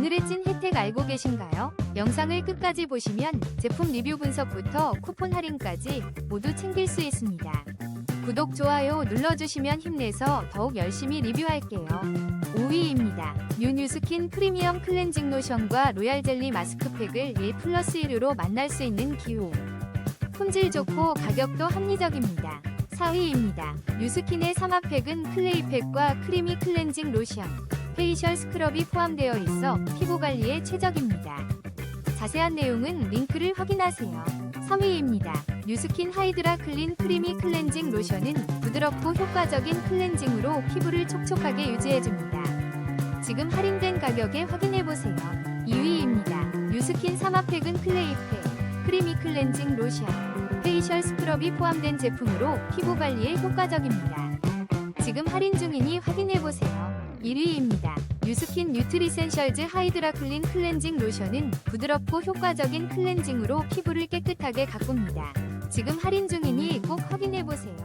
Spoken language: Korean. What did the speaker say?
오늘의 찐 혜택 알고 계신가요? 영상을 끝까지 보시면 제품 리뷰 분석부터 쿠폰 할인까지 모두 챙길 수 있습니다. 구독, 좋아요 눌러주시면 힘내서 더욱 열심히 리뷰할게요. 5위입니다. 뉴뉴스킨 프리미엄 클렌징 로션과 로얄 젤리 마스크팩을 1 플러스 1으로 만날 수 있는 기호. 품질 좋고 가격도 합리적입니다. 4위입니다. 뉴스킨의 3화팩은 클레이팩과 크리미 클렌징 로션, 페이셜 스크럽이 포함되어 있어 피부 관리에 최적입니다. 자세한 내용은 링크를 확인하세요. 3위입니다. 뉴스킨 하이드라 클린 크리미 클렌징 로션은 부드럽고 효과적인 클렌징으로 피부를 촉촉하게 유지해줍니다. 지금 할인된 가격에 확인해보세요. 2위입니다. 뉴스킨 3화팩은 클레이팩, 크리미 클렌징 로션, 페이셜 스크럽이 포함된 제품으로 피부 관리에 효과적입니다. 지금 할인 중이니 확인해보세요. 1위입니다. 뉴스킨 뉴트리센셜즈 하이드라 클린 클렌징 로션은 부드럽고 효과적인 클렌징으로 피부를 깨끗하게 가꿉니다. 지금 할인 중이니 꼭 확인해보세요.